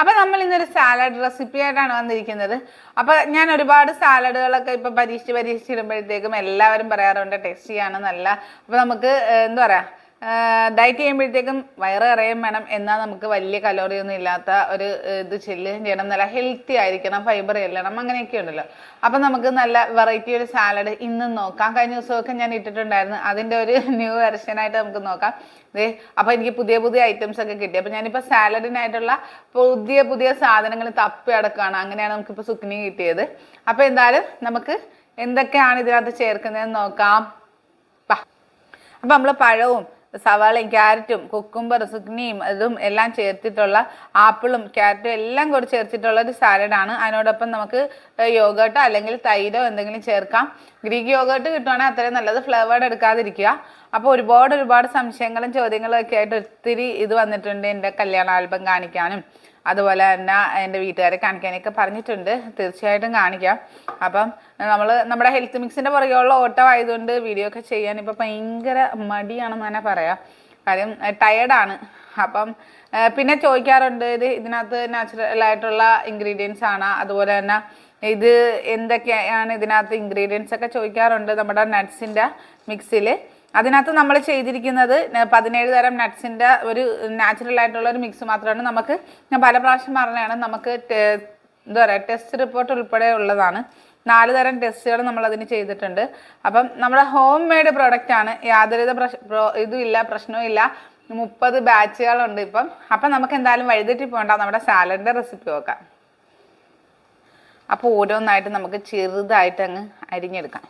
അപ്പൊ നമ്മൾ ഇന്നൊരു സാലഡ് റെസിപ്പി ആയിട്ടാണ് വന്നിരിക്കുന്നത്. അപ്പൊ ഞാൻ ഒരുപാട് സാലഡുകളൊക്കെ ഇപ്പൊ പരീക്ഷിച്ച് പരീക്ഷിച്ചിടുമ്പോഴത്തേക്കും എല്ലാവരും പറയാറുണ്ട് ടേസ്റ്റിയാണ് നല്ല അപ്പൊ നമുക്ക് എന്താ പറയാ ഡയറ്റ് ചെയ്യുമ്പോഴത്തേക്കും വയറ് നിറയും വേണം എന്നാൽ നമുക്ക് വലിയ കലോറി ഒന്നും ഇല്ലാത്ത ഒരു ഇത് ചെല്ലുകയും ചെയ്യണം. നല്ല ഹെൽത്തി ആയിരിക്കണം ഫൈബർ ചെല്ലണം അങ്ങനെയൊക്കെ ഉണ്ടല്ലോ. അപ്പം നമുക്ക് നല്ല വെറൈറ്റി ഒരു സാലഡ് ഇന്ന് നോക്കാം. കഴിഞ്ഞ ദിവസമൊക്കെ ഞാൻ ഇട്ടിട്ടുണ്ടായിരുന്നു. അതിന്റെ ഒരു ന്യൂ വെർഷനായിട്ട് നമുക്ക് നോക്കാം. ദേ അപ്പോൾ എനിക്ക് പുതിയ പുതിയ ഐറ്റംസ് ഒക്കെ കിട്ടി. അപ്പോൾ ഞാനിപ്പോൾ സാലഡിനായിട്ടുള്ള പുതിയ പുതിയ സാധനങ്ങൾ തപ്പി അടക്കുകയാണ് അങ്ങനെയാണ് നമുക്കിപ്പോൾ സുക്കിനി കിട്ടിയത്. അപ്പോൾ എന്തായാലും നമുക്ക് എന്തൊക്കെയാണ് ഇതിനകത്ത് ചേർക്കുന്നതെന്ന് നോക്കാം. അപ്പം നമ്മൾ പഴവും സവാളയും ക്യാരറ്റും കുക്കുംബർ സുഗ്നിയും ഇതും എല്ലാം ചേർത്തിട്ടുള്ള ആപ്പിളും ക്യാരറ്റും എല്ലാം കൂടി ചേർത്തിട്ടുള്ള ഒരു സാലഡാണ് അതിനോടൊപ്പം നമുക്ക് യോഗേട്ടോ അല്ലെങ്കിൽ തൈരോ എന്തെങ്കിലും ചേർക്കാം. ഗ്രീക്ക് യോഗേട്ട് കിട്ടുവാണെങ്കിൽ അത്രയും നല്ലത്. ഫ്ലേവേർഡ് എടുക്കാതിരിക്കുക. അപ്പോൾ ഒരുപാട് ഒരുപാട് സംശയങ്ങളും ചോദ്യങ്ങളും ഒക്കെ ആയിട്ട് ഒത്തിരി ഇത് വന്നിട്ടുണ്ട് എന്റെ കല്യാണ ആൽബം കാണിക്കാനും. അതുപോലെ തന്നെ എന്റെ വീട്ടുകാരെ കാണിക്കാനൊക്കെ പറഞ്ഞിട്ടുണ്ട്. തീർച്ചയായിട്ടും കാണിക്കാം. അപ്പം നമ്മൾ നമ്മുടെ ഹെൽത്ത് മിക്സിന്റെ പുറകെയുള്ള ഓട്ടം ആയതുകൊണ്ട് വീഡിയോ ഒക്കെ ചെയ്യാൻ ഇപ്പം ഭയങ്കര മടിയാണെന്ന് തന്നെ പറയാം. കാര്യം ടയേർഡാണ് അപ്പം പിന്നെ ചോദിക്കാറുണ്ട് ഇത് ഇതിനകത്ത് നാച്ചുറൽ ആയിട്ടുള്ള ഇൻഗ്രീഡിയൻസ് ആണ്. അതുപോലെ തന്നെ ഇത് എന്തൊക്കെയാണ് ഇതിനകത്ത് ഇൻഗ്രീഡിയൻസ് ഒക്കെ ചോദിക്കാറുണ്ട് നമ്മുടെ നട്ട്സിന്റെ മിക്സിൽ അതിനകത്ത് നമ്മൾ ചെയ്തിരിക്കുന്നത് പതിനേഴ് തരം നട്ട്സിന്റെ ഒരു നാച്ചുറൽ ആയിട്ടുള്ള ഒരു മിക്സ് മാത്രമാണ്. നമുക്ക് ഞാൻ പല പ്രാവശ്യം പറഞ്ഞതാണ് നമുക്ക് എന്താ പറയുക ടെസ്റ്റ് റിപ്പോർട്ട് ഉൾപ്പെടെ ഉള്ളതാണ്. നാല് തരം ടെസ്റ്റുകൾ നമ്മൾ അതിന് ചെയ്തിട്ടുണ്ട്. അപ്പം നമ്മുടെ ഹോം മെയ്ഡ് ആണ്. യാതൊരുവിധ പ്രശ് ഇതുമില്ല പ്രശ്നവും ഇല്ല മുപ്പത് ബാച്ചുകളുണ്ട് ഇപ്പം. അപ്പം നമുക്ക് എന്തായാലും വഴിതെറ്റി പോകണ്ട നമ്മുടെ സാലഡിന്റെ റെസിപ്പി നോക്കാം. അപ്പോൾ ഓരോന്നായിട്ട് നമുക്ക് ചെറുതായിട്ട് അങ്ങ് അരിഞ്ഞെടുക്കാം.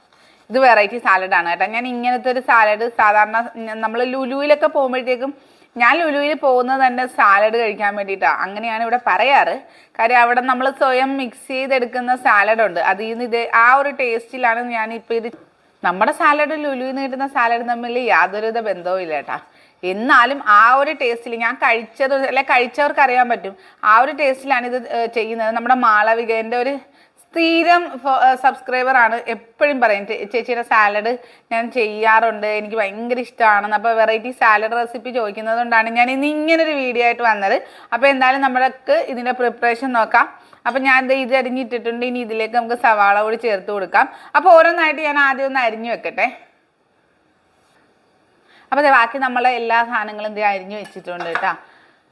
ഇത് വെറൈറ്റി സാലഡാണ് കേട്ടോ. ഞാൻ ഇങ്ങനത്തെ ഒരു സാലഡ് സാധാരണ നമ്മൾ ലുലുവിലൊക്കെ പോകുമ്പോഴത്തേക്കും ഞാൻ ലുലുവിൽ പോകുന്നത് തന്നെ സാലഡ് കഴിക്കാൻ വേണ്ടിയിട്ടാണ് അങ്ങനെയാണ് ഇവിടെ പറയാറ്. കാര്യം അവിടെ നമ്മൾ സ്വയം മിക്സ് ചെയ്തെടുക്കുന്ന സാലഡ് ഉണ്ട്. അതിൽ നിന്ന് ഇത് ആ ഒരു ടേസ്റ്റിലാണ് ഞാൻ ഇപ്പം ഇത് നമ്മുടെ സാലഡ് ലുലുവിൽ നിന്ന് കിട്ടുന്ന സാലഡ് തമ്മിൽ യാതൊരുവിധ ബന്ധവും ഇല്ല കേട്ടാ. എന്നാലും ആ ഒരു ടേസ്റ്റിൽ ഞാൻ കഴിച്ചത് അല്ലെ കഴിച്ചവർക്ക് അറിയാൻ പറ്റും. ആ ഒരു ടേസ്റ്റിലാണ് ഇത് ചെയ്യുന്നത്. നമ്മുടെ മാളവികേന്റെ ഒരു സ്ഥിരം സബ്സ്ക്രൈബർ ആണ് എപ്പോഴും പറയും. ചേച്ചിയുടെ സാലഡ് ഞാൻ ചെയ്യാറുണ്ട് എനിക്ക് ഭയങ്കര ഇഷ്ടമാണെന്ന് അപ്പോൾ വെറൈറ്റി സാലഡ് റെസിപ്പി ചോദിക്കുന്നത് കൊണ്ടാണ് ഞാൻ ഇന്ന് ഇങ്ങനൊരു വീഡിയോ ആയിട്ട് വന്നത്. അപ്പോൾ എന്തായാലും നമ്മൾക്ക് ഇതിന്റെ പ്രിപ്പറേഷൻ നോക്കാം. അപ്പം ഞാൻ ദേ ഇത് അരിഞ്ഞിട്ടിട്ടുണ്ട്. ഇനി ഇതിലേക്ക് നമുക്ക് സവാള കൂടി ചേർത്ത് കൊടുക്കാം. അപ്പോൾ ഓരോന്നായിട്ട് ഞാൻ ആദ്യം ഒന്ന് അരിഞ്ഞു വെക്കട്ടെ. അപ്പോൾ ബാക്കി നമ്മളെ എല്ലാ സാധനങ്ങളും ദേ അരിഞ്ഞു വെച്ചിട്ടുണ്ട് കേട്ടോ.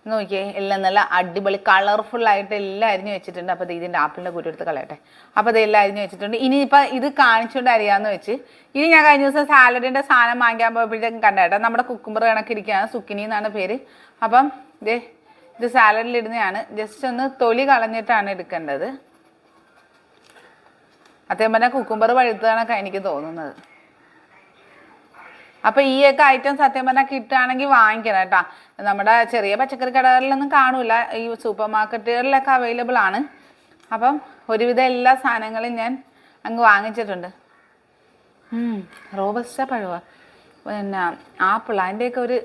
നോക്കിയേ എല്ലാം നല്ല അടിപൊളി കളർഫുൾ ആയിട്ട് എല്ലാം അരിഞ്ഞു വെച്ചിട്ടുണ്ട്. അപ്പോൾ ഇതിന്റെ ആപ്പിളിന്റെ കൂട്ടി എടുത്ത് കളയട്ടെ. അപ്പോൾ ഇതെല്ലാം അരിഞ്ഞു വെച്ചിട്ടുണ്ട്. ഇനിയിപ്പോൾ ഇത് കാണിച്ചുകൊണ്ട് അറിയാമെന്ന് വെച്ച് ഇനി ഞാൻ കഴിഞ്ഞ ദിവസം സാലഡിന്റെ സാധനം വാങ്ങിക്കാൻ പോയപ്പോഴത്തേക്കും കണ്ട കേട്ടോ നമ്മുടെ കുക്കുമ്പർ കണക്കിരിക്കുകയാണ് സുക്കിനി എന്നാണ് പേര്. അപ്പം ഇതേ ഇത് സാലഡിലിടുന്നതാണ് ജസ്റ്റ് ഒന്ന് തൊലി കളഞ്ഞിട്ടാണ് എടുക്കേണ്ടത്. അതേപോലെ കുക്കുമ്പർ പഴുത്തതാണ് എനിക്ക് തോന്നുന്നത്. അപ്പൊ ഈ ഒക്കെ ഐറ്റം സത്യം പറഞ്ഞാൽ കിട്ടുകയാണെങ്കിൽ വാങ്ങിക്കണം കേട്ടോ. നമ്മുടെ ചെറിയ പച്ചക്കറി കടകളിലൊന്നും കാണൂല. ഈ സൂപ്പർ മാർക്കറ്റുകളിലൊക്കെ അവൈലബിൾ ആണ്. അപ്പം ഒരുവിധം എല്ലാ സാധനങ്ങളും ഞാൻ അങ്ങ് വാങ്ങിച്ചിട്ടുണ്ട്. റോബസ്റ്റ പഴുവ. പിന്നെ ആപ്പിൾ അതിന്റെയൊക്കെ ഒരു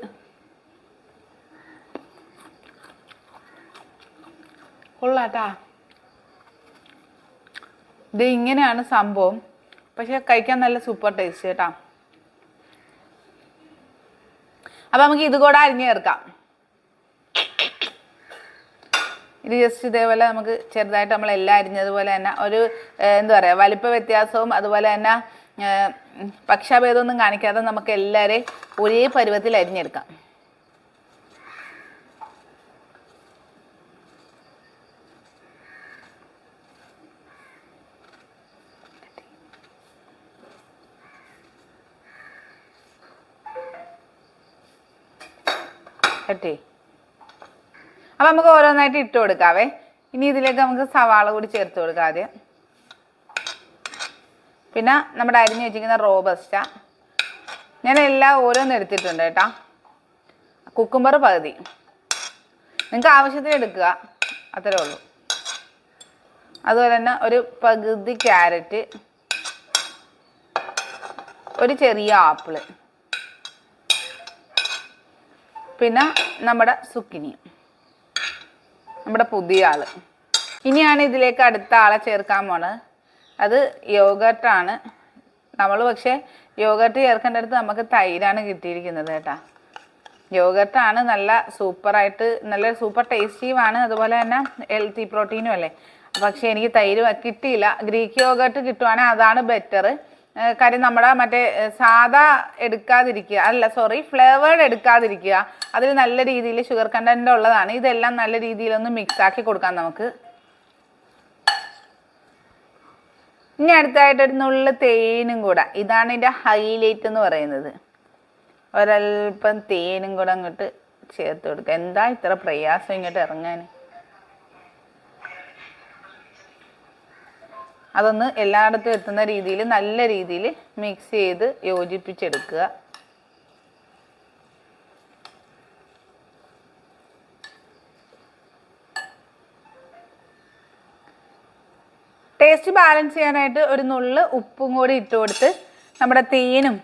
കൊള്ളാട്ടാ. ഇത് ഇങ്ങനെയാണ് സംഭവം. പക്ഷെ കഴിക്കാൻ നല്ല സൂപ്പർ ടേസ്റ്റ് കേട്ടാ. അപ്പൊ നമുക്ക് ഇത് കൂടെ അരിഞ്ഞു ചേർക്കാം. ഇത് ജസ്റ്റ് ഇതേപോലെ നമുക്ക് ചെറുതായിട്ട് നമ്മൾ എല്ലാം അരിഞ്ഞതുപോലെ തന്നെ ഒരു എന്താ പറയുക വലിപ്പ വ്യത്യാസവും അതുപോലെ തന്നെ പക്ഷാഭേദമൊന്നും കാണിക്കാതെ നമുക്ക് എല്ലാവരെയും ഒരേ പരുവത്തിൽ അരിഞ്ഞെടുക്കാം. കട്ടി അപ്പം നമുക്ക് ഓരോന്നായിട്ട് ഇട്ട് കൊടുക്കാവേ. ഇനി ഇതിലേക്ക് നമുക്ക് സവാള കൂടി ചേർത്ത് കൊടുക്കാം ആദ്യം. പിന്നെ നമ്മുടെ അരിഞ്ഞ് വെച്ചിരിക്കുന്ന റോബസ്റ്റ. ഞാൻ എല്ലാം ഓരോന്ന് എടുത്തിട്ടുണ്ട് കേട്ടോ. കുക്കുംബർ പകുതി. നിങ്ങൾക്ക് ആവശ്യത്തിന് എടുക്കുക. അത്രേ ഉള്ളൂ. അതുപോലെ തന്നെ ഒരു പകുതി ക്യാരറ്റ്. ഒരു ചെറിയ ആപ്പിൾ. പിന്നെ നമ്മുടെ സുക്കിനി. നമ്മുടെ പുതിയ ആൾ. ഇനിയാണ് ഇതിലേക്ക് അടുത്ത ആളെ ചേർക്കാൻ പോണത്. അത് യോഗട്ടാണ് നമ്മൾ പക്ഷേ യോഗട്ട് ചേർക്കേണ്ട അടുത്ത് നമുക്ക് തൈരാണ് കിട്ടിയിരിക്കുന്നത് കേട്ടാ. യോഗർട്ടാണ് നല്ല സൂപ്പറായിട്ട് നല്ല സൂപ്പർ ടേസ്റ്റിയുമാണ് അതുപോലെ തന്നെ ഹെൽത്തി പ്രോട്ടീനും അല്ലേ? പക്ഷേ എനിക്ക് തൈര് കിട്ടിയില്ല. ഗ്രീക്ക് യോഗർട്ട് കിട്ടുവാണെങ്കിൽ അതാണ് ബെറ്റർ കാര്യം നമ്മുടെ മറ്റേ സാധാ എടുക്കാതിരിക്കുക. അല്ല സോറി ഫ്ലേവേർഡ് എടുക്കാതിരിക്കുക. അതിൽ നല്ല രീതിയിൽ ഷുഗർ കണ്ടന്റ് ഉള്ളതാണ്. ഇതെല്ലാം നല്ല രീതിയിലൊന്ന് മിക്സ് ആക്കി കൊടുക്കാം നമുക്ക്. ഇനി അടുത്തായിട്ട് ഒരു നുള്ളു തേനും കൂടെ. ഇതാണ് ഇതിന്റെ ഹൈലൈറ്റ് എന്ന് പറയുന്നത്. ഒരല്പം തേനും കൂടെ അങ്ങോട്ട് ചേർത്ത് കൊടുക്കുക. എന്താ ഇത്ര പ്രയാസം ഇങ്ങോട്ട് ഇറങ്ങാൻ അതൊന്ന് എല്ലായിടത്തും എത്തുന്ന രീതിയിൽ നല്ല രീതിയിൽ മിക്സ് ചെയ്ത് യോജിപ്പിച്ചെടുക്കുക. ടേസ്റ്റ് ബാലൻസ് ചെയ്യാനായിട്ട് ഒരു നുള്ള് ഉപ്പും കൂടി ഇട്ട് കൊടുത്ത് നമ്മുടെ തേനും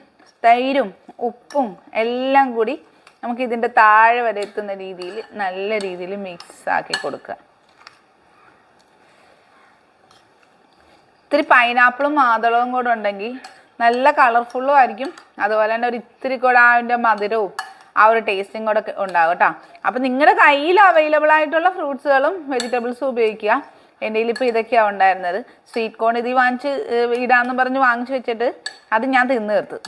തൈരും ഉപ്പും എല്ലാം കൂടി നമുക്ക് ഇതിന്റെ താഴെ വരെ എത്തുന്ന രീതിയിൽ നല്ല രീതിയിൽ മിക്സ് ആക്കി കൊടുക്കുക. ഇത്തിരി പൈനാപ്പിളും മാതളവും കൂടെ ഉണ്ടെങ്കിൽ നല്ല കളർഫുള്ളും ആയിരിക്കും. അതുപോലെ തന്നെ ഒരു ഇത്തിരി കൂടെ അതിന്റെ മധുരവും ആ ഒരു ടേസ്റ്റും കൂടെ ഉണ്ടാകും കേട്ടോ. അപ്പം നിങ്ങളുടെ കയ്യിൽ അവൈലബിൾ ആയിട്ടുള്ള ഫ്രൂട്ട്സുകളും വെജിറ്റബിൾസും ഉപയോഗിക്കുക. എന്റെ കയ്യിൽ ഇപ്പോൾ ഇതൊക്കെയാണ് ഉണ്ടായിരുന്നത്. സ്വീറ്റ് കോൺ ഇത് വാങ്ങിച്ച് ഇടാന്ന് പറഞ്ഞ് വാങ്ങിച്ചു വെച്ചിട്ട് അത് ഞാൻ തിന്ന് തീർത്ത്.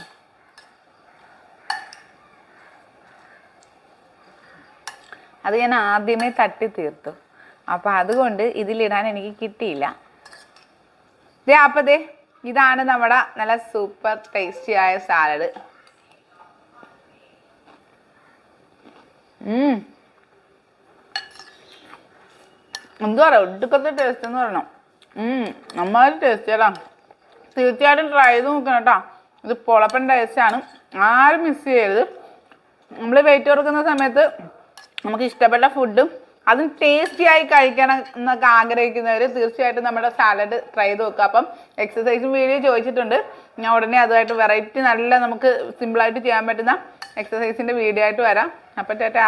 അത് ഞാൻ ആദ്യമേ തട്ടി തീർത്തു. അപ്പോൾ അതുകൊണ്ട് ഇതിലിടാൻ എനിക്ക് കിട്ടിയില്ല. ദേ അപ്പോൾ ദേ ഇതാണ് നമ്മുടെ നല്ല സൂപ്പർ ടേസ്റ്റി ആയ സാലഡ് എന്താ പറയുക ഒടുക്കത്തെ ടേസ്റ്റ് എന്ന് പറയണം. നന്നായിട്ട് ടേസ്റ്റ് അല്ല തീർച്ചയായിട്ടും ട്രൈ ചെയ്ത് നോക്കണം കേട്ടോ ഇത് പൊളപ്പൻ ടേസ്റ്റാണ് ആരും മിസ് ചെയ്യരുത്. നമ്മൾ വെയിറ്റ് കൊടുക്കുന്ന സമയത്ത് നമുക്ക് ഇഷ്ടപ്പെട്ട ഫുഡും അതും ടേസ്റ്റി ആയി കഴിക്കണം എന്നൊക്കെ ആഗ്രഹിക്കുന്നവർ തീർച്ചയായിട്ടും നമ്മുടെ സാലഡ് ട്രൈ ചെയ്ത് നോക്കുക. അപ്പം എക്സസൈസും വീഡിയോ ചോദിച്ചിട്ടുണ്ട്. ഞാൻ ഉടനെ അതുമായിട്ട് വെറൈറ്റി നല്ല നമുക്ക് സിമ്പിളായിട്ട് ചെയ്യാൻ പറ്റുന്ന എക്സസൈസിന്റെ വീഡിയോ ആയിട്ട് വരാം. അപ്പം ചേട്ടാ